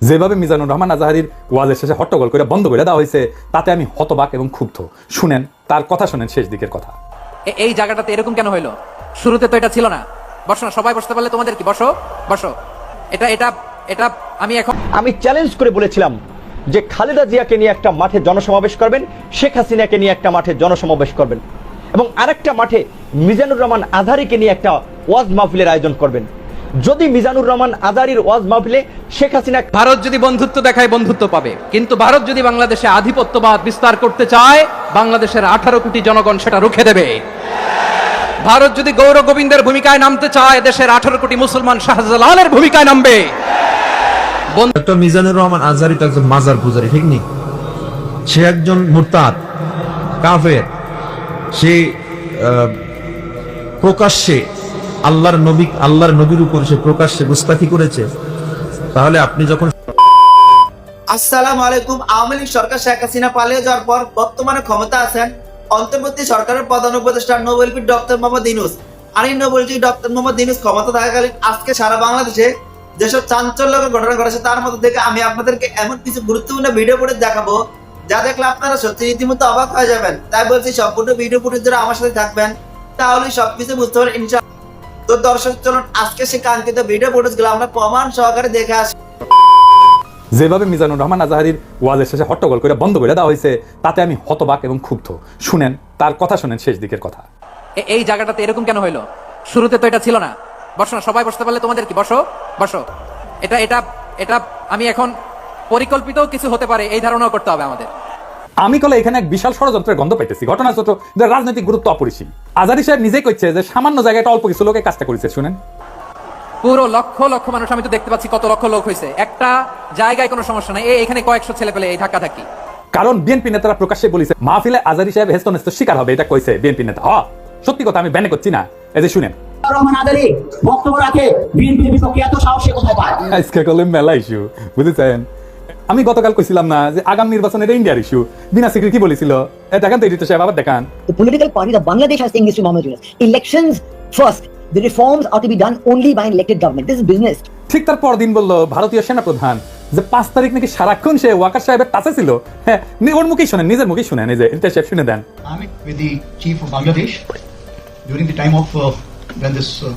যেভাবে মিজানুর রহমান আজাহারির ওয়াজের শেষে হট্টগোল করে বন্ধ করে দেওয়া হয়েছে তাতে আমি হতবাক এবং ক্ষুব্ধ। শুনেন তার কথা শুনেন শেষ দিকের কথা। এ- এই জায়গাটাতে এরকম কেন হইল? শুরুতে তো এটা ছিল না। বসো না সবাই বসতে পারলে তোমাদের কি? বসো বসো। এটা এটা এটা আমি এখন আমি চ্যালেঞ্জ করে বলেছিলাম যে খালেদা জিয়াকে নিয়ে একটা মাঠে জনসমাবেশ করবেন শেখ হাসিনাকে নিয়ে একটা মাঠে জনসমাবেশ করবেন এবং আরেকটা মাঠে মিজানুর রহমান আধারিকে নিয়ে একটা ওয়াজ মাহফিলের আয়োজন করবেন। যদি মিজানুর রহমান আধারির ওয়াজ মাহফিলে শেখ হাসিনা ভারত যদি বন্ধুত্ব দেখায় বন্ধুত্ব পাবে। কিন্তু ভারত যদি বাংলাদেশে আধিপত্যবাদ বিস্তার করতে চায় বাংলাদেশের আঠারো কোটি জনগণ সেটা রুখে দেবে। ভারত যদি গৌর গোবিন্দের ভূমিকায় নামতে চায় দেশের আঠারো কোটি মুসলমান শাহজালালের ভূমিকায় নামবে। ডক্টর মিজানুর রহমান আজহারি তো একজন মাজার পূজারি ঠিক নেই সে একজন মুরতাদ কাফের। সে আহ, প্রকাশ্যে আল্লাহর নবী, আল্লাহর নবীর উপর সে প্রকাশ্যে গুস্তাখি করেছে, তাহলে আপনি যখন আসসালামু আলাইকুম। আওয়ামী লীগ সরকার শেখ হাসিনা পালিয়ে যাওয়ার পর বর্তমানে ক্ষমতা আছেন অন্তর্বর্তী সরকারের প্রধান উপদেষ্টা নোবেলপি ডক্টর মোহাম্মদ ইনুস আর এই নোবেলপি ডক্টর মোহাম্মদ ইনুস ক্ষমতা থাকাকালীন আজকে সারা বাংলাদেশে যেসব চাঞ্চল্যকর ঘটনা ঘটেছে তার মধ্যে থেকে আমি আপনাদেরকে এমন কিছু গুরুত্বপূর্ণ ভিডিও ফুটেজ দেখাবো যা দেখলে আপনারা সত্যি রীতিমতো অবাক হয়ে যাবেন। তাই বলছি, সম্পূর্ণ ভিডিও ফুটেজ যারা আমার সাথে থাকবেন তাহলে সবকিছু বুঝতে পারবেন। ইনশাআল্লাহ তো দর্শক চলুন আজকে সে কাঙ্ক্ষিত ভিডিও ফুটেজগুলো আমরা প্রমাণ সহকারে দেখে আসি। যেভাবে মিজানুর রহমান আজাহারির ওয়াজের শেষে হট্টগোল করে বন্ধ করে দেওয়া হয়েছে তাতে আমি হতবাক এবং ক্ষুব্ধ। শুনেন তার কথা শুনেন শেষ দিকের কথা। এই জায়গাটাতে এরকম কেন হইল? শুরুতে তো এটা ছিল না। বসো না সবাই বসতে পারলে তোমাদের কি? বসো বসো। এটা এটা এটা আমি এখন পরিকল্পিত কিছু হতে পারে এই ধারণাও করতে হবে আমাদের। আমি কলে এখানে এক বিশাল ষড়যন্ত্রের গন্ধ পাইতেছি। ঘটনা ছোট রাজনৈতিক গুরুত্ব অপরিসীম। আজারি সাহেব নিজেই কইছে যে সামান্য জায়গায় অল্প কিছু লোকে কাজটা করেছে শুনেন। পুরো লক্ষ লক্ষ মানুষ আমি তো দেখতে পাচ্ছি কত লক্ষ লোক হয়েছে একটা জায়গায় কোনো সমস্যা নাই। এই এখানে কয়েকশো ছেলে পেলে এই ধাক্কা ধাক্কি কারণ বিএনপি নেতারা প্রকাশ্যে বলেছে মাহফিলে আজারি সাহেব হেস্ত নেস্ত শিকার হবে এটা কইছে বিএনপি নেতা। হ সত্যি কথা আমি ব্যানে করছি না। এই যে শুনেন। রহমান আদালি বক্তব্য রাখে বিএনপির বিপক্ষে এত সাহস কোথায় পায়? আজকে কলে মেলা ইস্যু বুঝেছেন? আমি গতকাল কইছিলাম না যে আগাম নির্বাচন এটা ইন্ডিয়ার ইস্যু বিনা সিকি কি বলেছিল? এটা দেখেন। তো এডিটর সাহেব আবার দেখান political party the Bangladesh has English momentous elections first the reforms are to be done only by elected government this business ঠিক তার পরদিন বলল ভারতীয় সেনা প্রধান যে পাঁচ তারিখ নাকি সারাক্ষণ সে ওয়াকার সাহেবের কাছে ছিল? হ্যাঁ ওর মুখে শুনেন নিজের মুখে শুনেন এই যে এডিটর সাহেব শুনে দেন। আমি with the chief of Bangladesh during the time of when this uh,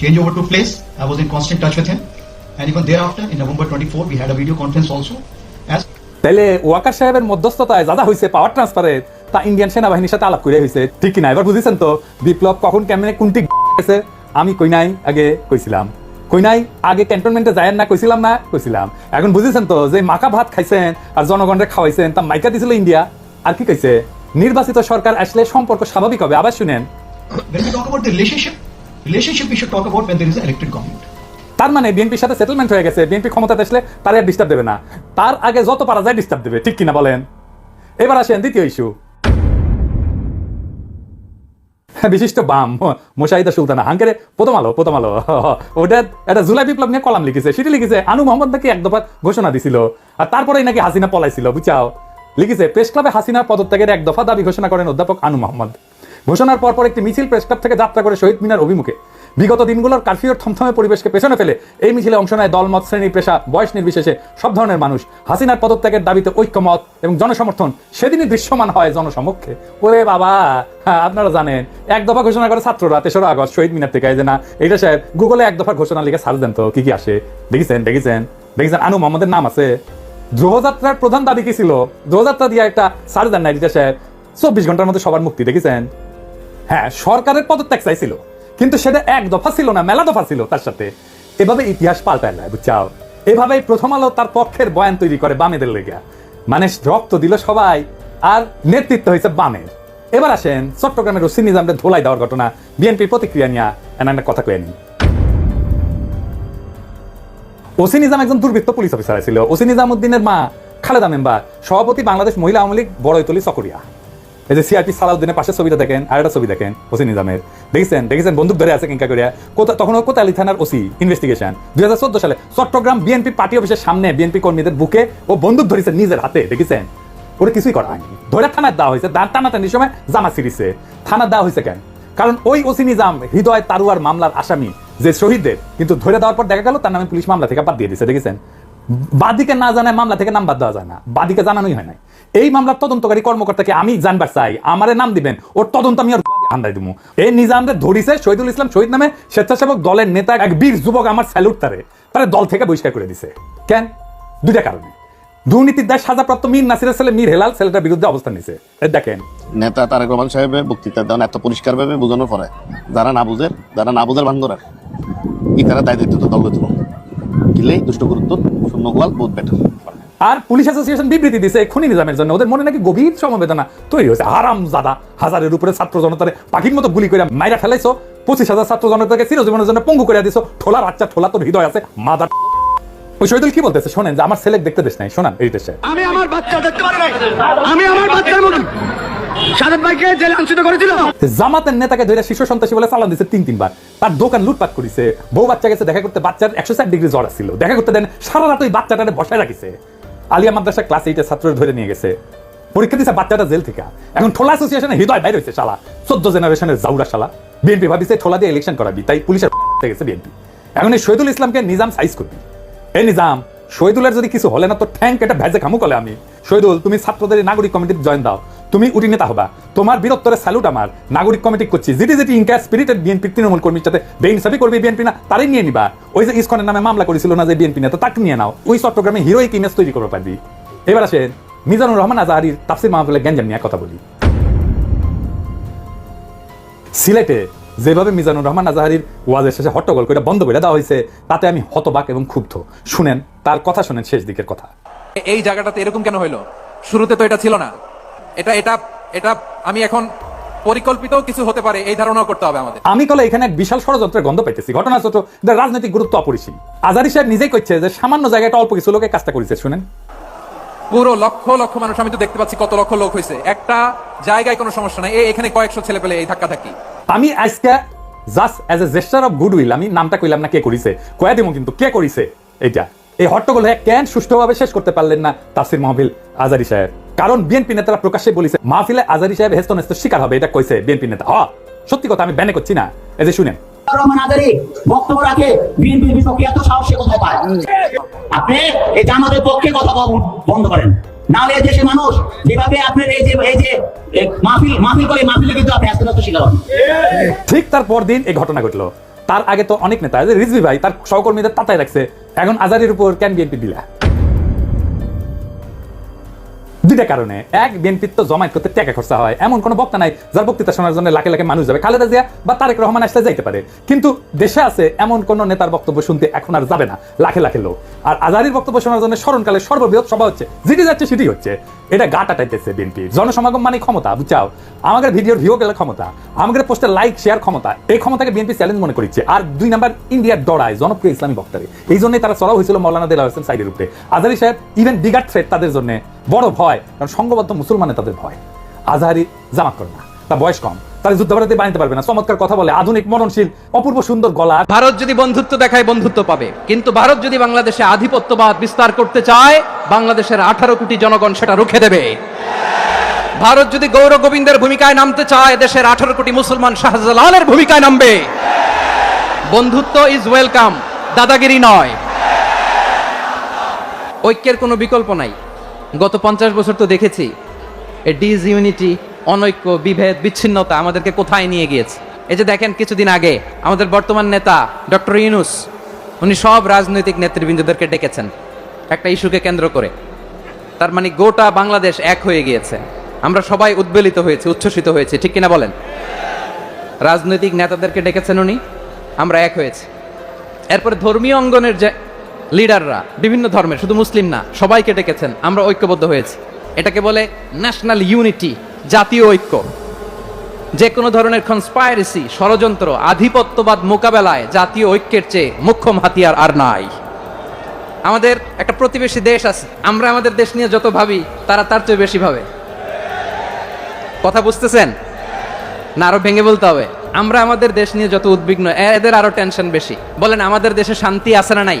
change over took place i was in constant touch with him and even thereafter, in November 24, we had a video conference also. As তাইলে ওয়াকার সাহেবের মধ্যস্থতায় যা হয়েছে পাওয়ার ট্রান্সফারে তা Indian সেনাবাহিনীর সাথে আলাপ করে হয়েছে ঠিক কিনা এবার বুঝেছেন তো বিপ্লব কখন কেমনে কোনটি গেছে? আমি কই নাই আগে কইছিলাম। কই নাই? আগে ক্যান্টনমেন্টে যায় না কইছিলাম না কইছিলাম। এখন বুঝেছেন তো যে মাকা ভাত খাইছেন আর জনগণরে খাওয়াইছেন তা মাইকা দিছিল ইন্ডিয়া আর কি কইছে? নির্বাচিত সরকার আসলে সম্পর্ক স্বাভাবিক হবে। আবার শুনেন। When we talk about the relationship, relationship we should talk about when there is an elected government. তার মানে বিএনপির সাথে সেটেলমেন্ট হয়ে গেছে, বিএনপি ক্ষমতাতে আসলে তার আর ডিস্টার্ব দেবে না। তার আগে যত পারা যায় ডিস্টার্ব দেবে, ঠিক কিনা বলেন? এবার আসেন দ্বিতীয় ইস্যু বিশিষ্ট বাম, মোশাহিদা সুলতানা হাঙ্কেরে প্রথম আলো প্রথম আলো। ওটা একটা জুলাই বিপ্লব নিয়ে কলাম লিখেছে, সেটি লিখেছে, আনু মোহাম্মদ নাকি এক দফা ঘোষণা দিছিল। আর তারপরেই নাকি হাসিনা পলাইছিল, বুঝাও। লিখেছে, প্রেস ক্লাবে হাসিনার পদত্যাগের এক দফা দাবি ঘোষণা করেন অধ্যাপক আনু মোহাম্মদ। ঘোষণার পর পর একটি মিছিল প্রেস ক্লাব থেকে যাত্রা করে শহীদ মিনার অভিমুখে। বিগত দিনগুলোর কারফিউর থমথমে পরিবেশকে পেছনে ফেলে এই মিছিলে অংশ নেয় দলমত, শ্রেণি পেশা, বয়স নির্বিশেষে সব ধরনের মানুষ। হাসিনার পদত্যাগের দাবিতে ঐক্যমত এবং জনসমর্থন সেদিনই দৃশ্যমান হয় জনসমক্ষে। ওরে বাবা! হ্যাঁ আপনারা জানেন, এক দফা ঘোষণা করে ছাত্ররা তেসরা আগস্ট শহীদ মিনার থেকে যে না এটা সাহেব, গুগলে এক দফা ঘোষণা লিখে সার্চ দেন তো, কি কি আসে? দেখেছেন দেখেছেন দেখেছেন, আনু মোহাম্মদের নাম আছে। ধ্রুবযাত্রার প্রধান দাবি কি ছিল? ধ্রুবযাত্রা দিয়ে একটা সার্চ দেন না এটা সাহেব, চব্বিশ ঘণ্টার মধ্যে সবার মুক্তি, দেখেছেন? হ্যাঁ সরকারের পদত্যাগ চাইছিল। কিন্তু সেটা এক দফা ছিল না, মেলা দফা ছিল তার সাথে। এভাবে ইতিহাস পাল্টায় না, বুঝছাও? এভাবেই প্রথম আলো তার পক্ষের বয়ান তৈরি করে বামেদের লেগে। মানে রক্ত দিল সবাই, আর নেতৃত্ব হয়েছে বামের। এবার আসেন চট্টগ্রামের ওসি নিজামদের ধোলাই দেওয়ার ঘটনা, বিএনপির প্রতিক্রিয়া নিয়ে একটা কথা কয়ে নিই। ওসি নিজাম একজন দুর্বৃত্ত পুলিশ অফিসার ছিল। ওসি নিজামুদ্দিনের মা খালেদা মেম্বার, সভাপতি বাংলাদেশ মহিলা আওয়ামী লীগ, বড়ইতলি, চকরিয়া। এই যে সিআরপি সালাউদ্দিনের পাশে ছবিটা দেখেন, আর একটা ছবি দেখেন, ওসি নিজামের। দেখেছেন? দেখেছেন? বন্দুক ধরে আছে কিংকা করিয়া কোথা তখন কোতালি থানার ওসি ইনভেস্টিগেশন দুই হাজার চোদ্দ সালে চট্টগ্রাম বিএনপি পার্টি অফিসের সামনে বিএনপি কর্মীদের বুকে ও বন্দুক ধরেছে নিজের হাতে, দেখেছেন? ওরে কিছুই করা হয়নি। ধরে থানার দেওয়া হয়েছে, দাঁড় টানাটানির সময় জামা সিরিছে থানার দেওয়া হয়েছে কেন? কারণ ওই ওসি নিজাম হৃদয় তারুয়ার মামলার আসামি, যে শহীদদের, কিন্তু ধরে দেওয়ার পর দেখা গেল তার নামে পুলিশ মামলা থেকে বাদ দিয়ে দিয়েছে দেখেছেন? বাদিকে না জানায়, মামলা থেকে নাম বাদ দেওয়া যায় না। বাদিকে জানানোই হয় না এই মামলার তদন্তকারী কর্মকর্তাকে আমি জানবার চাই। আমারে নাম দিবেন, ওর তদন্ত আমি আর হান্দাই দিব এই নিজামদের ধরিছে শহীদুল ইসলাম, শহীদ নামে স্বেচ্ছাসেবক দলের নেতা এক বীর যুবক আমার স্যালুট তারে। তারা দল থেকে বহিষ্কার করে দিছে। কেন? দুইটা কারণে। দুর্নীতির দায় সাজাপ্রাপ্ত মীর নাসিরের ছেলে মীর হেলাল ছেলেটার বিরুদ্ধে অবস্থান নিছে। দেখেন। নেতা তারেক রহমান সাহেবের বক্তৃতা দেন এত পরিষ্কার ভাবে বোঝানোর পরে, যারা না বুঝে, যারা না বুঝের ভান ধরে ই তারা দায় দায়িত্ব দল দিল দুষ্ট গুরুত্ব শূন্য গোয়াল বহুত বেটার আর পুলিশ অ্যাসোসিয়েশন বিবৃতি দিছে খুনি নিজামের জন্য। ওদের মনে নাকি গভীর সমবেদনা তৈরি হয়েছে। হারাম জাদা হাজারের উপরে ছাত্র জনতারে পাখির মতো গুলি করে মাইরা ফেলাইছো। পঁচিশ হাজার ছাত্র জনতাকে চিরজীবনের জন্য পঙ্গু করে দিছো। ঠোলার আচ্ছা ঠোলা তোর হৃদয় আছে মাদার। ওই শহীদুল কি বলতেছে? শোনেন যে আমার ছেলে দেখতে দেশ নাই। শোনান এই দেশে। আমি আমার বাচ্চা দেখতে পারি নাই। আমি আমার বাচ্চার মতো জামাতের নেতাকে ধরে সন্ত্রাসী বলে চালান দিছে তিন, তিনবার। তার দোকান লুটপাট করেছে। বউ বাচ্চা গেছে, দেখা করতে বাচ্চার একশো ষাট ডিগ্রি জ্বর ছিল দেখা করতে দেন সারা রাত ওই বসায় রাখিছে। আলিয়া মাদ্রাসা ক্লাস এইটে ছাত্র ধরে নিয়ে গেছে। পরীক্ষা বাচ্চাটা জেল থেকে। এখন ঠোলা অ্যাসোসিয়েশনের হৃদয় হয়েছে শালা। চোদ্দ জেনারেশনের জাউরা শালা। বিএনপি ভাবিছে ঠোলা দিয়ে ইলেকশন করাবি, তাই পুলিশের গেছে বিএনপি এখন এই শহীদুল ইসলামকে নিজাম সাইজ করবি। এই নিজাম, শহীদুলের যদি কিছু হলে না তো ঠ্যাঙ্ক এটা ভেজে খামু কলে আমি। শহীদুল, তুমি ছাত্রদের নাগরিক কমিটির জয়েন দাও। তুমি উঠি নেতা হবা। তোমার বীরত্বরে স্যালুট আমার। নাগরিক কমিটি করছি। যেটি যেটি ইনকা স্পিরিটেড বিএনপি তৃণমূল কর্মীর সাথে বেইনসাফি করবে বিএনপি না, তারই নিয়ে নিবা। ওই যে ইসকনের নামে মামলা করেছিল না যে বিএনপি নেতা, তাকে নিয়ে নাও। ওই চট্টগ্রামে হিরোইক ইমেজ তৈরি করতে পারবি। এবার আসেন, মিজানুর রহমান আজাহারির তাফসির মাহফিলে গ্যাঞ্জাম নিয়ে কথা বলি। সিলেটে যেভাবে মিজানুর রহমান আজাহারির ওয়াজের শেষে হট্টগোল করে বন্ধ করে দেওয়া হয়েছে, তাতে আমি হতবাক এবং ক্ষুব্ধ। শুনেন, তার কথা শুনেন শেষ দিকের কথা। এই জায়গাটাতে এরকম কেন হইল? শুরুতে তো এটা ছিল না। এটা এটা এটা আমি এখন পরিকল্পিত কিছু হতে পারে এই ধারণাও করতে হবে আমাদের। আমি কলে এখানে এক বিশাল ষড়যন্ত্রের গন্ধ পাইতেছি। ঘটনা ছোট রাজনৈতিক গুরুত্ব অপরিসীম। আজারি সাহেব নিজেই করছে যে সামান্য জায়গায় অল্প কিছু লোকে কাজটা করেছে শুনেন। পুরো লক্ষ লক্ষ মানুষ আমি তো দেখতে পাচ্ছি কত লক্ষ লোক হয়েছে একটা জায়গায় কোনো সমস্যা নাই। এই এখানে কয়েকশো ছেলে পেলে এই ধাক্কা ধাক্কি আমি আজকে just as a gesture of goodwill আমি নামটা কইলাম না কে করিছে। কয়া দিব কিন্তু কে করিছে? এটা এই হট্টগোল হয়ে কেন সুষ্ঠুভাবে শেষ করতে পারলেন না তাফসির মাহফিল আজারি সাহেব? কারণ বিএনপি নেতারা প্রকাশ্যে বলেছে মাহফিলে আজারি সাহেব হেস্ত নেস্ত শিকার হবে এটা কইছে বিএনপি নেতা। হ সত্যি কথা আমি ব্যানে করছি না। এই যে শুনেন। রহমান আজারি বক্তব্য রাখে বিএনপির বিপক্ষে এত সাহসে কোথায় পায়? আপনি এই জামাতের পক্ষে কথা বন্ধ করেন। নাহলে দেশের মানুষ যেভাবে আপনার এই যে এই যে মাহফিল মাহফিল করে মাহফিলে কিন্তু আপনি আস্তে আস্তে শিকার হন। ঠিক তার পরদিন এই ঘটনা ঘটলো। তার আগে তো অনেক নেতা রিজভি ভাই তার সহকর্মীদের তাতায় রাখছে। এখন আজারির উপর কেন বিএনপি দিলা? দুইটা কারণে। এক বিএনপির তো জমায়েত করতে টাকা খরচা হয়। এমন কোনো বক্তা নাই যার বক্তৃতা শোনার জন্য লাখে লাখে মানুষ যাবে। খালেদা জিয়া বা তারেক রহমান আসলে যাইতে পারে। কিন্তু দেশে আছে এমন কোন নেতার বক্তব্য শুনতে এখন আর যাবে না, লাখে লাখে লোক। আর আজারির বক্তব্য শোনার জন্য স্মরণকালে সর্ববৃহৎ সভা হচ্ছে। যেটি যাচ্ছে সেটি হচ্ছে, এটা গাটা টাইতেছে বিএনপি। জনসমাগম মানে ক্ষমতা, বুঝাও। আমাদের ভিডিওর ভিউ গেলে ক্ষমতা, আমাদের পোস্টের লাইক শেয়ার ক্ষমতা। এই ক্ষমতাকে বিএনপি চ্যালেঞ্জ মনে করছে। আর দুই নাম্বার, ইন্ডিয়ার ডরায় জনপ্রিয় ইসলামী বক্তারে। এই জন্যই তারা চড়াও হয়েছিল মৌলানা দিল হোসেন সাইডের উপরে। আজারি সাহেব ইভেন বিগার থ্রেট তাদের জন্য বড় ভয়। কারণ সংঘবদ্ধ মুসলমানে তাদের ভয়। আজহারি জামাত করে না, তার বয়স কম, তারা যুদ্ধাপরাধী বানাতে পারবে না। চমৎকার কথা বলে, আধুনিক মননশীল অপূর্ব সুন্দর গলা। ভারত যদি বন্ধুত্ব দেখায়, বন্ধুত্ব পাবে। কিন্তু ভারত যদি বাংলাদেশে আধিপত্যবাদ বিস্তার করতে চায়, বাংলাদেশের আঠারো কোটি জনগণ সেটা রুখে দেবে। ভারত যদি গৌর গোবিন্দের ভূমিকায় নামতে চায়, দেশের আঠারো কোটি মুসলমান শাহজালালের ভূমিকায় নামবে। বন্ধুত্ব ইজ ওয়েলকাম দাদাগিরি নয়। ঐক্যের কোনো বিকল্প নাই। গত পঞ্চাশ বছর তো দেখেছি। ডিজ ইউনিটি অনৈক্য, বিভেদ, বিচ্ছিন্নতা আমাদেরকে কোথায় নিয়ে গিয়েছে? এই যে দেখেন কিছুদিন আগে আমাদের বর্তমান নেতা ডক্টর ইউনুস, উনি সব রাজনৈতিক নেতৃবৃন্দদেরকে ডেকেছেন একটা ইস্যুকে কেন্দ্র করে। তার মানে গোটা বাংলাদেশ এক হয়ে গিয়েছে। আমরা সবাই উদ্বেলিত হয়েছে, উচ্ছ্বসিত হয়েছে, ঠিক কিনা বলেন? রাজনৈতিক নেতাদেরকে ডেকেছেন উনি, আমরা এক হয়েছি। এরপরে ধর্মীয় অঙ্গনের যে লিডাররা বিভিন্ন ধর্মের, শুধু মুসলিম না, সবাইকে ডেকেছেন। আমরা ঐক্যবদ্ধ হয়েছি। এটাকে বলে ন্যাশনাল ইউনিটি জাতীয় ঐক্য। যে কোনো ধরনের কনস্পাইরেসি ষড়যন্ত্র, আধিপত্যবাদ মোকাবেলায় জাতীয় ঐক্যের চেয়ে মুখ্যম হাতিয়ার আর নাই। আমাদের একটা প্রতিবেশী দেশ আছে। আমরা আমাদের দেশ নিয়ে যত ভাবি, তারা তার চেয়ে বেশি ভাবে। কথা বুঝতেছেন? না, আরও ভেঙে বলতে হবে। আমরা আমাদের দেশ নিয়ে যত উদ্বিগ্ন এদের আরও টেনশন বেশি। বলেন, আমাদের দেশে শান্তি আছে না নাই?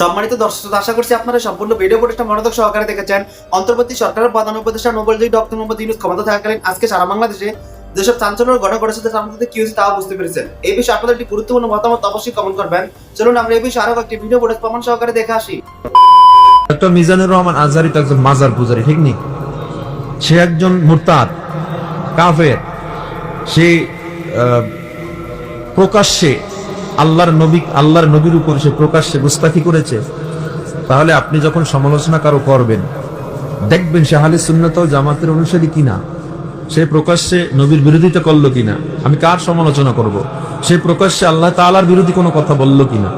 সম্মানিত দর্শক আশা করছি আপনারা সম্পূর্ণ ভিডিও ফুটেজটা মনোযোগ সহকারে দেখেছেন। অন্তর্বর্তী সরকারের প্রধান উপদেষ্টা নোবেল জয়ী ডক্টর মোহাম্মদ ইউনুস ক্ষমতা থাকাকালীন আজকে সারা বাংলাদেশে যেসব চাঞ্চল্য ঘটনা ঘটেছে, তার মধ্যে কি হয়েছে তাও বুঝতে পেরেছেন। এই বিষয়ে আপনাদের একটি গুরুত্বপূর্ণ মতামত অবশ্যই কমেন্ট করবেন। চলুন আমরা এই বিষয়ে আরও একটি ভিডিও ফুটেজ প্রমাণ সহকারে দেখে আসি। ডক্টর মিজানুর রহমান আজারি তো একজন মাজার পূজারী, ঠিক নেই সে একজন মুরতাদ, কাফের। সে প্রকাশ্যে আল্লাহর নবী, আল্লাহর নবীর উপর সে প্রকাশ্যে গুস্তাখি করেছে, তাহলে আপনি যখন সমালোচনা কারও করবেন, দেখবেন সে সুন্নত জামাতের অনুসারী কিনা? সে প্রকাশ্যে নবীর বিরোধিতা করল কিনা? আমি কার সমালোচনা করব? সে প্রকাশ্যে আল্লাহ তাআলার বিরোধী কোনো কথা বলল কিনা?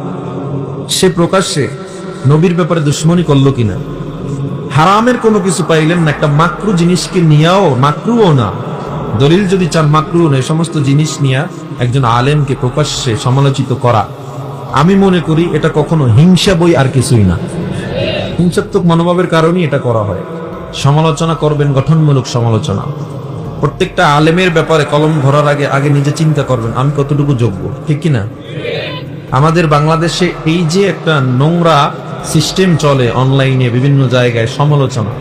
সে প্রকাশ্যে নবীর ব্যাপারে দুশ্মনী করল কিনা? হারামের কোনো কিছু পাইলেন না, একটা মাকরু জিনিসকে নিয়েও, মাকরুও না। দলিল যদি চান মাকরু নয় সমস্ত জিনিস নিয়ে একজন আলেমকে প্রকাশ্যে সমালোচিত করা। আমি মনে করি এটা কখনো হিংসা বই আর কিছুই না। হিংসাত্মক মনোভাবের কারণেই এটা করা হয়। সমালোচনা করবেন, গঠনমূলক সমালোচনা। প্রত্যেকটা আলেমের ব্যাপারে কলম ধরার আগে আগে নিজে চিন্তা করবেন, আমি কতটুকু যোগ্য, ঠিক কিনা? আমাদের বাংলাদেশে এই যে একটা নোংরা সিস্টেম চলে অনলাইনে, বিভিন্ন জায়গায় সমালোচনা,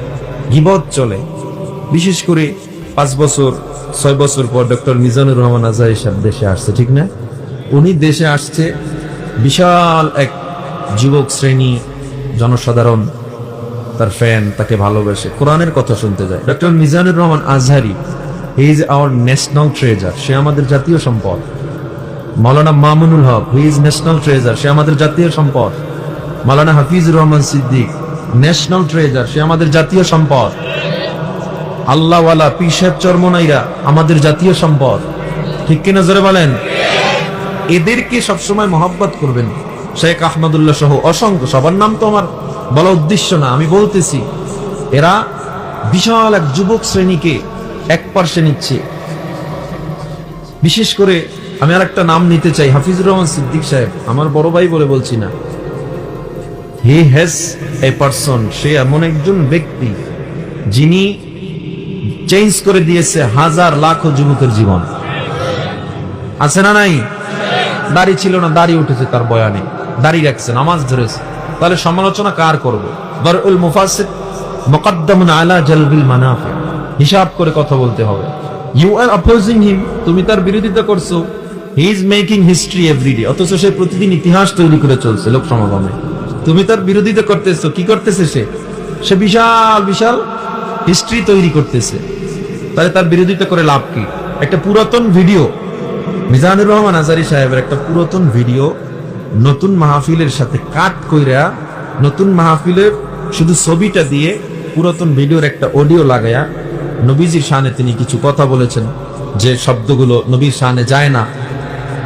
গিবত চলে, বিশেষ করে পাঁচ বছর ছয় বছর পর ডক্টর মিজানুর রহমান আজাই সাহেব দেশে আসছে, ঠিক না? উনি দেশে আসছে, বিশাল এক যুবক শ্রেণি জনসাধারণ, তার ফ্যান, তাকে ভালোবাসে। কোরআনের কথা শুনতে যায়। Doctor Mizanur Rahman Azhari he is our national treasure সে আমাদের জাতীয় সম্পদ। Maulana Mamunul Haq he is national treasure সে আমাদের জাতীয় সম্পদ। মাওলানা হাফিজুর রহমান সিদ্দিক ন্যাশনাল ট্রেজার সে আমাদের জাতীয় সম্পদ। আল্লাহওয়ালা পিসাব চর্মনাইরা আমাদের জাতীয় সম্পদ। ঠিক কিনা জোরে বলেন? এদেরকে সবসময় মহব্বত করবেন। শেখ আহমদুল্লাহ সহ অসংখ্য, সবার নাম তো আমার বলা উদ্দেশ্য না, আমি বলতেছি, এরা বিশাল এক যুবক শ্রেণীকে এক পার্শ্বে নিচ্ছে। বিশেষ করে আমি আর একটা নাম নিতে চাই, হাফিজুর রহমান সিদ্দিক সাহেব, আমার বড় ভাই বলে বলছি না। হি হ্যাজ এ পারসন, সে এমন একজন ব্যক্তি যিনি চেঞ্জ করে দিয়েছে হাজার লাখো যুবকের জীবন। আছে না নাই? দাড়ি ছিল না, দাড়ি উঠেছে তার বয়ানে। দাড়ি রাখছে, নামাজ ধরেছে। তাহলে সমালোচনা কার করবে? হিসাব করে কথা বলতে হবে। ইউ আর অপোজিং হিম তুমি তার বিরোধিতা করছ। He is making history every day অথচ সে প্রতিদিন ইতিহাস তৈরি করে চলছে লোক সমাগমে। তুমি তার বিরোধিতা করতেছো, কি করতেছে সে? সে বিশাল বিশাল হিস্ট্রি তৈরি করতেছে। তাহলে তার বিরোধিতা করে লাভ কি? একটা পুরাতন ভিডিও। মিজানুর রহমান আজারি সাহেবের একটা পুরাতন ভিডিও নতুন মাহফিলের সাথে কাট কইরা নতুন মাহফিলের শুধু ছবিটা দিয়ে পুরাতন ভিডিওর একটা অডিও লাগায়া নবীজির শানে তিনি কিছু কথা বলেছেন যে শব্দগুলো নবীর শানে যায় না।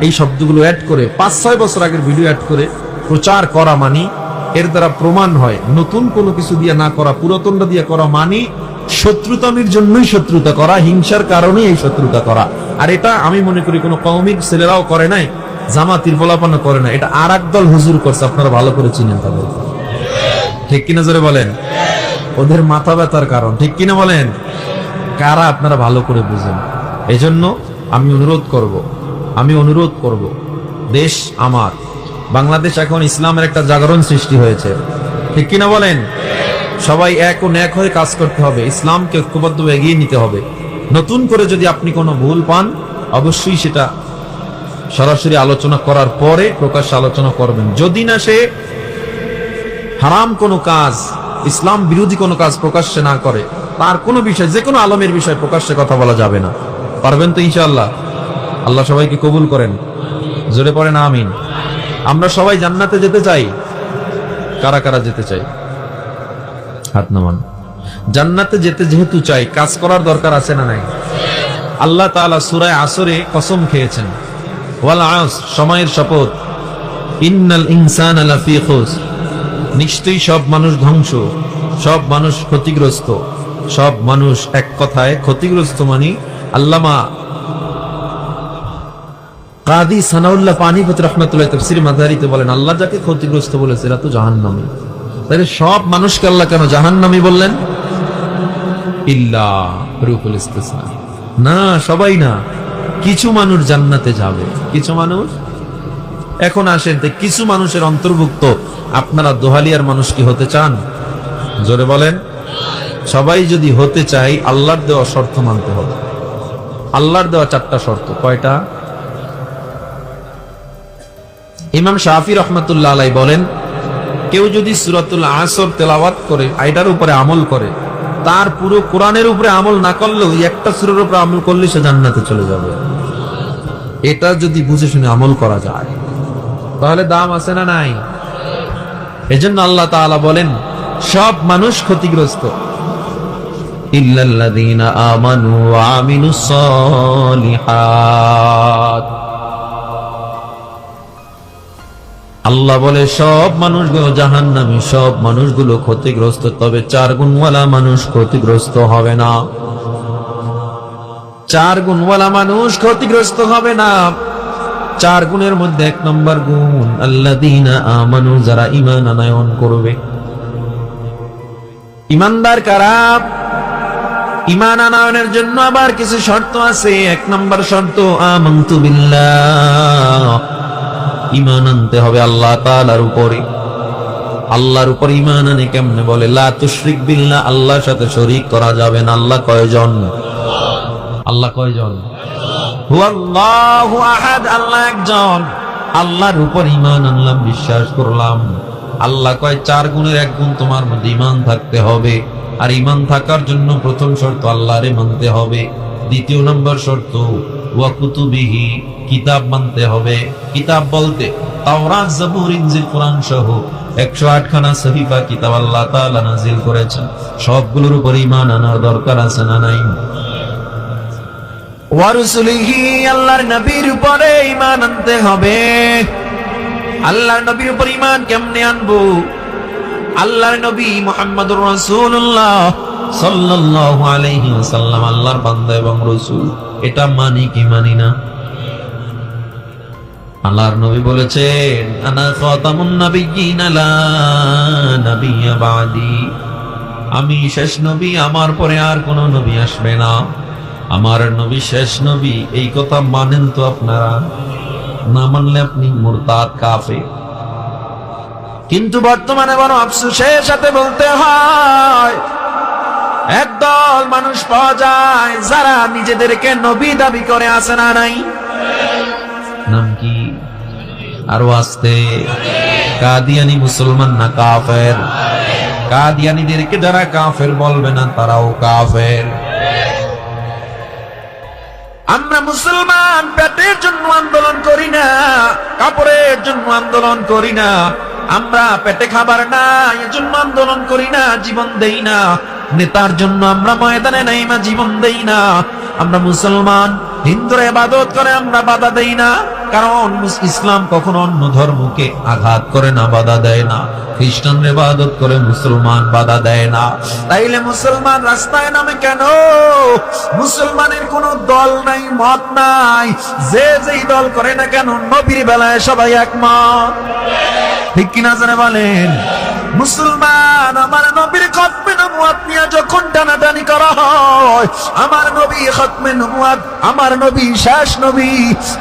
এই শব্দগুলো অ্যাড করে পাঁচ, ছয় বছর আগের ভিডিও অ্যাড করে প্রচার করা মানি, এর দ্বারা প্রমাণ হয় নতুন কোনো কিছু দিয়ে না করা, পুরাতনটা দিয়ে করা মানি শত্রুতামির জন্যই শত্রুতা করা, হিংসার কারণেই এই শত্রুতা করা। আর এটা আমি মনে করি কোনো কৌমিক ছেলেরাও করে নাই জামা তিরপলাপানো করে না এটা আর দল হুজুর করছে, আপনারা ভালো করে চিনেন তাদের। ঠিক কিনা জোরে বলেন? ওদের মাথা ব্যথার কারণ, ঠিক কিনা বলেন? কারা আপনারা ভালো করে বুঝেন? এই জন্য আমি অনুরোধ করব, আমি অনুরোধ করব, দেশ আমার, বাংলাদেশ এখন ইসলামের একটা জাগরণ সৃষ্টি হয়েছে। ঠিক কিনা বলেন? সবাই এক ও ন্যাক হয়ে কাজ করতে হবে। ইসলামকে ঐক্যবদ্ধ এগিয়ে নিতে হবে। নতুন করে যদি আপনি কোনো ভুল পান, অবশ্যই সেটা সরাসরি আলোচনা করার পরে প্রকাশ্যে আলোচনা করবেন। যদি না সে হারাম কোনো কাজ, ইসলাম বিরোধী কোনো কাজ প্রকাশ্যে না করে, তার কোনো বিষয়, যে কোনো আলমের বিষয়ে প্রকাশ্যে কথা বলা যাবে না। পারবেন তো ইনশাল্লাহ আল্লাহ সবাইকে কবুল করেন। জোরে পড়েন, আমিন। আমরা সবাই জান্নাতে যেতে চাই। কারা কারা যেতে চাই? হাত নামান জান্নাতে যেতে যেহেতু চাই, কাজ করার দরকার আছে না নাই? আল্লাহ তাআলা সুরায় আসরে কসম খেয়েছেন। ওয়াল আস, সময়ের শপথ। ইন্নাল ইনসানা নিশ্চয়ই সব মানুষ ধ্বংস, সব মানুষ ক্ষতিগ্রস্ত। সব মানুষ এক কথায় ক্ষতিগ্রস্ত মানে আল্লামা কাদি সানাউল্লাহ পানিপতি রহমতুল্লাহ তফসির মাদারিতে বলেন, আল্লাহ যাকে ক্ষতিগ্রস্ত বলেছে, এরা তো জাহান্নামী। তাহলে সব মানুষকে আল্লাহ কেন জাহান নামি বললেন? ইল্লা রুফুল ইস্তিসনা না, সবাই না। কিছু মানুষ জান্নাতে যাবে। কিছু মানুষ? এখন আসেন কিছু মানুষের অন্তর্ভুক্ত আপনারা দোহালিয়ার মানুষ কি হতে চান? জোরে বলেন। সবাই যদি হতে চাই, আল্লাহর দেওয়া শর্ত মানতে হবে। আল্লাহর দেওয়া চারটা শর্ত। কয়টা? ইমাম শাহি রহমতুল্লাহ আলাই বলেন কেউ যদি সুরাতুল আসর তেলাওয়াত করে আইটার উপরে আমল করে, তার পুরো কোরআনের উপরে আমল না করলেও একটা সুরের উপরে আমল করলে সে জান্নাতে চলে যাবে। এটা যদি বুঝে শুনে আমল করা যায়, তাহলে দাম আছে না নাই? এজন্য আল্লাহ তাআলা বলেন, সব মানুষ ক্ষতিগ্রস্ত। ইল্লাল্লাযীনা আমানু ওয়া আমিলুস সালিহাত। আল্লাহ বলে, সব মানুষগুলো জাহান্নামী, সব মানুষগুলো ক্ষতিগ্রস্ত, তবে চার গুণওয়ালা মানুষ ক্ষতিগ্রস্ত হবে না। চার গুণওয়ালা মানুষ ক্ষতিগ্রস্ত হবে না। চার গুণের মধ্যে এক নম্বর গুণ আল্লাদিনা আমানু, যারা ইমান আনায়ন করবে। ইমানদার কারা? ইমান আনায়নের জন্য আবার কিছু শর্ত আছে। এক নম্বর শর্ত, আমন্তু বিল্লাহ। ইমান আনতে হবে আল্লাহ তাআলার উপরে। আল্লাহর উপর ইমান আনে কেমনে বলে? লা তুশরিক বিল্লাহ, আল্লাহর সাথে শরীক করা যাবে না। আল্লাহ কয়জন? আল্লাহ কয়জন? আল্লাহ একজন। আল্লাহর উপর ঈমান আনলাম, বিশ্বাস করলাম। আল্লাহ কয়, চার গুণের এক গুণ তোমার মধ্যে ঈমান থাকতে হবে। আর ঈমান থাকার জন্য প্রথম শর্ত আল্লাহরে মানতে হবে। দ্বিতীয় নম্বর শর্ত, ওয়া কুতুবিহি কিতাব মানতে হবে, কিতাব বলতে, তাওরাত, জাবুর, ইনজিল, কোরআন সহ 108 খানা সহিফা কিতাব আল্লাহ দরকার আছে আল্লাহর নবীর উপরে কেমনে আনব? নবী বান্দা এবং এটা মানি কি মানি না? আল্লাহর নবী বলেছেন, আনা খাতামুন নাবিয়্যিন লা নাবিয়্যা বাদি। আমি শেষ নবী, আমার পরে আর কোন নবী আসবে না। আমার নবী শেষ নবী, এই কথা মানেন তো আপনারা। না মানলে আপনি মুরতাদ কাফে কিন্তু বর্তমানে বড় আফসোসের সাথে বলতে হয়, একদল মানুষ পাওয়া যায় যারা নিজেদেরকে নবী দাবি করে আসে না নাই? আরও আসতে কাদিয়ানি মুসলমান না কাফের? কাদিয়ানিদেরকে যারা কাফের বলবে না, তারাও কাফের। আমরা মুসলমান, পেটের জন্য আন্দোলন করি না, কাপড়ের জন্য আন্দোলন করি না। আমরা পেটে খাবার না, এজন্য আন্দোলন করি না, জীবন দেই না। নেতার জন্য আমরা ময়দানে নেই মা, জীবন দেই না। আমরা মুসলমান, হিন্দুরা ইবাদত করে, আমরা বাধা দেই না। কারণ ইসলাম কখনো অন্য ধর্মকে আঘাত করে না, বাধা দেয় না। খ্রিস্টান ইবাদত করে, মুসলমান বাধা দেয় না। তাইলে মুসলমান রাস্তায় নামে কেন? মুসলমানের কোনো দল নাই, মত নাই। যে যেই দল করে না কেন, নবীর বেলায় সবাই একমত। ঠিক কিনা জানে বলেন? মুসলমান, আমার নবীর কতবে নবুয়াত নিয়ে যখন টানাটানি করা হয়, আমার নবী খতমে নবুয়াত আমার নবী শেষ নবী,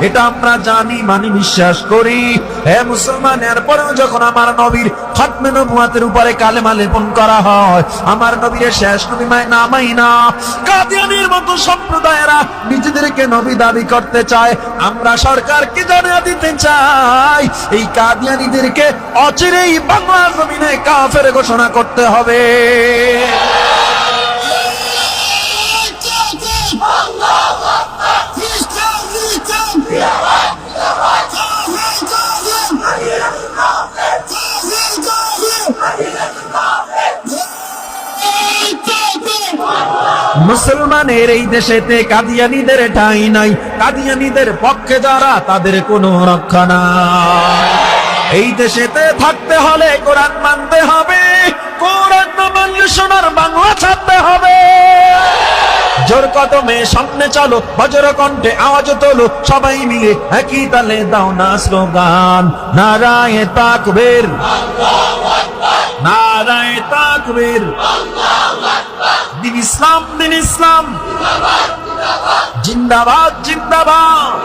এটা আমরা জানি, মানি, বিশ্বাস করি। হে মুসলমান, এরপরেও যখন আমার নবীর খতমে নবুয়াতের উপরে কালেমা লেপন করা হয়, আমার নবীর শেষ নবী মায় নামাই না। কাদিয়ানির মতো সম্প্রদায়েরা নিজেদেরকে নবী দাবি করতে চায়, আমরা সরকার সরকারকে জানিয়ে দিতে চাই, এই কাদিয়ানিদেরকে অচিরেই বাংলা জমিনে কাফের ঘোষণা করতে হবে। মুসলমানের এই দেশেতে কাদিয়ানিদের ঠাঁই নাই। কাদিয়ানিদের পক্ষে যারা, তাদের কোনো রক্ষা নাই। এই দেশেতে থাকতে হলে কোরআন মানতে হবে। কোরআন না মানলে সোনার বাংলা ছাড়তে হবে। জোর কদমে সামনে চলো, বজ্র কণ্ঠে আওয়াজ তোলো, সবাই মিলে একই তালে দাও না স্লোগান। নারায় তাকবীর। নারায় তাকবীর। দিন ইসলাম দিন ইসলাম। জিন্দাবাদ জিন্দাবাদ।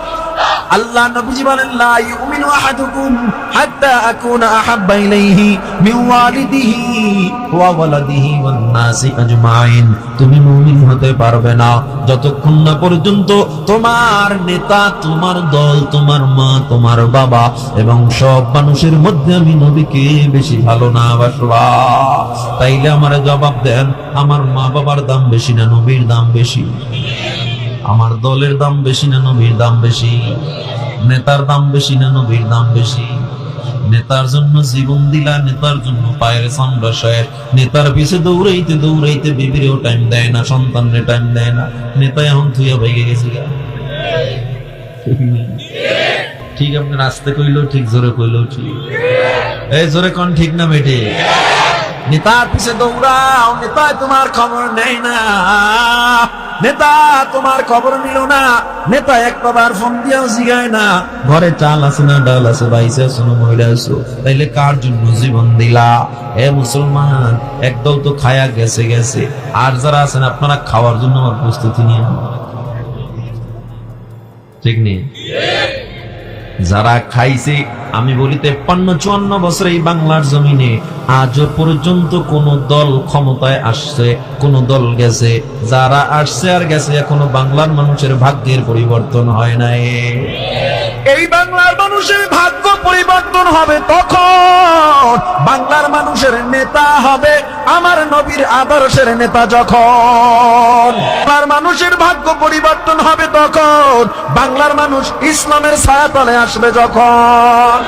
আল্লাহ নবীজি বলেন, লা ইউমিনু আহাদুকুম হাত্তা আকুনা আহাব্বা ইলাইহি মিন ওয়ালিদিহি ওয়া ওয়ালাদিহি ওয়ান নাসি আজমাইন। তুমি মুমিন হতে পারবে না। যতক্ষণ না পর্যন্ত তোমার নেতা, তোমার দল, তোমার মা, তোমার বাবা এবং সব মানুষের মধ্যে আমি নবীকে বেশি ভালো না বাসবা। তাইলে আমার জবাব দেন, আমার মা বাবার দাম বেশি না নবীর দাম বেশি? আমার দলের দাম বেশি না নবীর দাম বেশি? নেতার দাম বেশি না নবীর দাম বেশি? নেতার জন্য জীবন দিলা, নেতার জন্য পায়ের সংরসের নেতার পিছে দৌড়াইতে দৌড়াইতে বিবিরেও টাইম দেয় না, সন্তানের টাইম দেয় না। নেতা এখন থুইয়া ভেঙে গেছে গা। ঠিক আপনি রাস্তে কইলেও ঠিক, জোরে কইলেও ঠিক। এই জোরে কোন ঠিক না বেটে নেতার পিছে দৌড়াও নেতা তোমার খবর নেই না। নেতা, তোমার খবর নিল না। নেতা এক বাবার ফোন দিয়েও জিগায় না। ঘরে চাল আছে না, ডাল আছে বাইসে আছো না, মহিলা আছো। তাইলে কার জন্য জীবন দিলা? এ মুসলমান, একদল তো খায়া গেছে গেছে। আর যারা আছেন, আপনারা খাওয়ার জন্য আমার প্রস্তুতি নিয়ে ঠিক নেই? যারা খাইছে, আমি বলি তেপ্পান্ন, চুয়ান্ন বছর এই বাংলার জমিনে আজ পর্যন্ত কোন দল ক্ষমতায় আসছে, কোন দল গেছে। যারা আসছে আর গেছে, এখনও বাংলার মানুষের ভাগ্যের পরিবর্তন হয় নাই। এই বাংলার মানুষের ভাগ্য পরিবর্তন হবে তখন। বাংলার মানুষের নেতা হবে আমার নবীর আদর্শের নেতা যখন। বাংলার মানুষের ভাগ্য পরিবর্তন হবে তখন। বাংলার মানুষ ইসলামের ছায়াতলে আসবে যখন।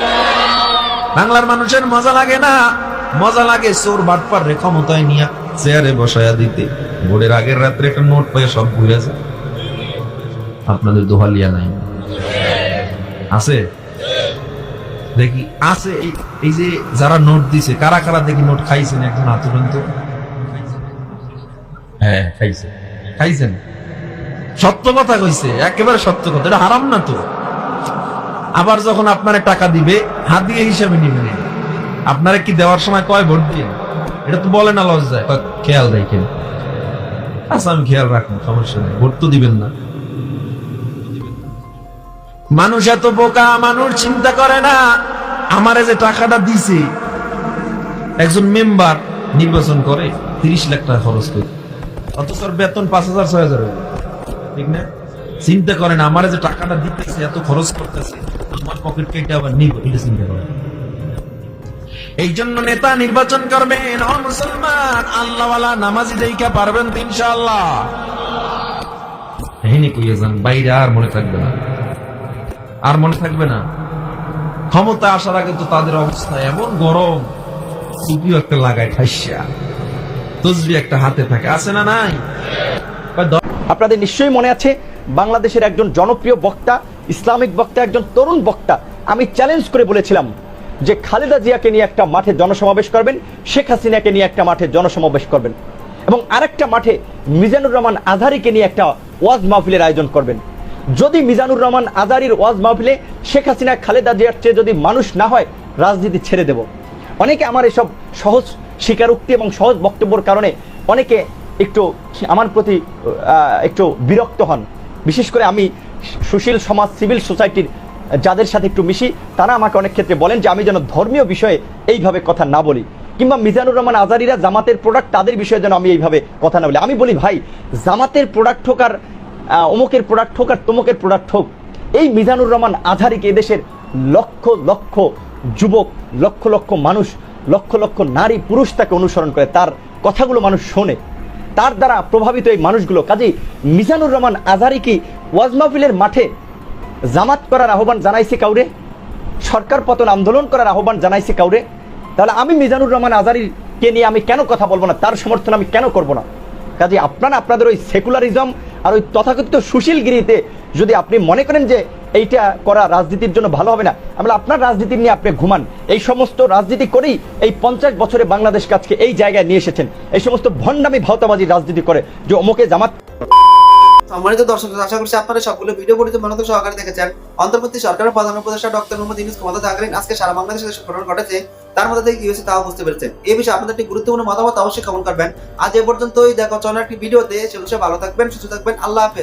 বাংলার মানুষের মজা লাগে না? মজা লাগে চোর বাটপার রে ক্ষমতায় নিয়ে চেয়ারে বসায়া দিতে। ভোরের আগের রাত্রে একটা নোট পেয়ে সব ঘুরে যায়। আপনাদের দোহালিয়া নাই। আছে? দেখি, আছে এই- যে যারা নোট দিছে, কারা কারা দেখি নোট খাইছেন? একজন আতুরন্ত। হ্যাঁ খাইছে। খাইছেন? সত্য কথা কইছে, একেবারে সত্য কথা। এটা হারাম না তো। আবার যখন আপনারা টাকা দিবে হাত দিয়ে হিসাবে নিবেন আপনারা কি দেওয়ার সময় কয় ভোট দিয়ে? এটা তো বলে না লজ্জায়। খেয়াল রাখেন। আচ্ছা আমি খেয়াল রাখুন সমস্যা নেই। ভোট তো দিবেন না। মানুষ এত বোকা, মানুষ চিন্তা করে না। আমারে যে টাকাটা দিছে, একজন মেম্বার নির্বাচন করে, তিরিশ লাখ টাকা খরচ করে। অথচ বেতন পাঁচ হাজার, ছয় হাজার ঠিক না? চিন্তা করেন, আমারে যে টাকাটা দিতেছে, এত খরচ করতেছে, আমার পকেট কেটে আবার নিব, এটা চিন্তা করেন। এই জন্য নেতা নির্বাচন করবেন, ও মুসলমান, আল্লাহওয়ালা নামাজি দেখা পারবেন ইনশাআল্লাহ। হেনি কইয়া যান, বাইরে আর মনে থাকবে না। আর মনে থাকবে না। ক্ষমতা আসার আগে তো তাদের অবস্থা এমন গরম টুপিও একটা লাগায় ঠাইসা তসবি একটা হাতে থাকে, আছে না নাই? আপনাদের নিশ্চয়ই মনে আছে, বাংলাদেশের একজন জনপ্রিয় বক্তা, ইসলামিক বক্তা, একজন তরুণ বক্তা। আমি চ্যালেঞ্জ করে বলেছিলাম যে খালেদা জিয়াকে নিয়ে একটা মাঠে জনসমাবেশ করবেন, শেখ হাসিনাকে নিয়ে একটা মাঠে জনসমাবেশ করবেন এবং আরেকটা মাঠে মিজানুর রহমান আধারিকে নিয়ে একটা ওয়াজ মাহফিলের আয়োজন করবেন। যদি মিজানুর রহমান আজারির ওয়াজ মাহফিলে শেখ হাসিনা খালেদা জিয়ার চেয়ে যদি মানুষ না হয় রাজনীতি ছেড়ে দেব। অনেকে আমার এসব সহজ স্বীকারোক্তি এবং সহজ বক্তব্যর কারণে অনেকে একটু আমার প্রতি একটু বিরক্ত হন। বিশেষ করে আমি সুশীল সমাজ সিভিল সোসাইটির যাদের সাথে একটু মিশি তারা আমাকে অনেক ক্ষেত্রে বলেন যে আমি যেন ধর্মীয় বিষয়ে এইভাবে কথা না বলি। কিংবা মিজানুর রহমান আজারিরা জামাতের প্রোডাক্ট তাদের বিষয়ে যেন আমি এইভাবে কথা না বলি। আমি বলি ভাই জামাতের প্রোডাক্ট হোক আর আহ, অমুকের প্রোডাক্ট হোক আর তমুকের প্রোডাক্ট হোক, এই মিজানুর রহমান আধারিকে এদেশের লক্ষ লক্ষ যুবক, লক্ষ লক্ষ মানুষ, লক্ষ লক্ষ নারী, পুরুষ তাকে অনুসরণ করে। তার কথাগুলো মানুষ শোনে। তার দ্বারা প্রভাবিত এই মানুষগুলো। কাজেই মিজানুর রহমান আজারি কি ওয়াজ মাহফিলের মাঠে জামাত করার আহ্বান জানাইছে কাউরে? সরকার পতন আন্দোলন করার আহ্বান জানাইছে কাউরে? তাহলে আমি মিজানুর রহমান আজারিকে নিয়ে আমি কেন কথা বলব না? তার সমর্থন আমি কেন করব না? কাজে আপনারা আপনাদের ওই সেকুলারিজম আর ওই তথাকথিত সুশীলগিরিতে যদি আপনি মনে করেন যে এইটা করা রাজনীতির জন্য ভালো হবে না আমরা আপনার রাজনীতি নিয়ে আপনি ঘুমান। এই সমস্ত রাজনীতি করেই এই পঞ্চাশ বছরে বাংলাদেশ কাজকে এই জায়গায় নিয়ে এসেছেন। এই সমস্ত ভণ্ডামি ভাওতাবাজি রাজনীতি করে যে অমুকে জামাত সম্মানিত দর্শক আশা করছি আপনারা সবগুলো ভিডিও পড়িতে মনোযোগ সহকারে দেখেছেন। অন্তর্বর্তী সরকারের প্রধান উপদেষ্টা ডক্টর মোহাম্মদ ইউনুস ক্ষমতা থাকলেন আজকে সারা বাংলাদেশে যেসব ঘটনা ঘটেছে, তার মধ্যে থেকে কি হয়েছে তাও বুঝতে পেরেছেন এ বিষয়ে আপনাদের একটি গুরুত্বপূর্ণ মতামত অবশ্যই কমেন্ট করবেন। আজ এ পর্যন্তই। দেখো, চলো একটি ভিডিওতে। সে ভালো থাকবেন, সুস্থ থাকবেন। আল্লাহ হাফেজ।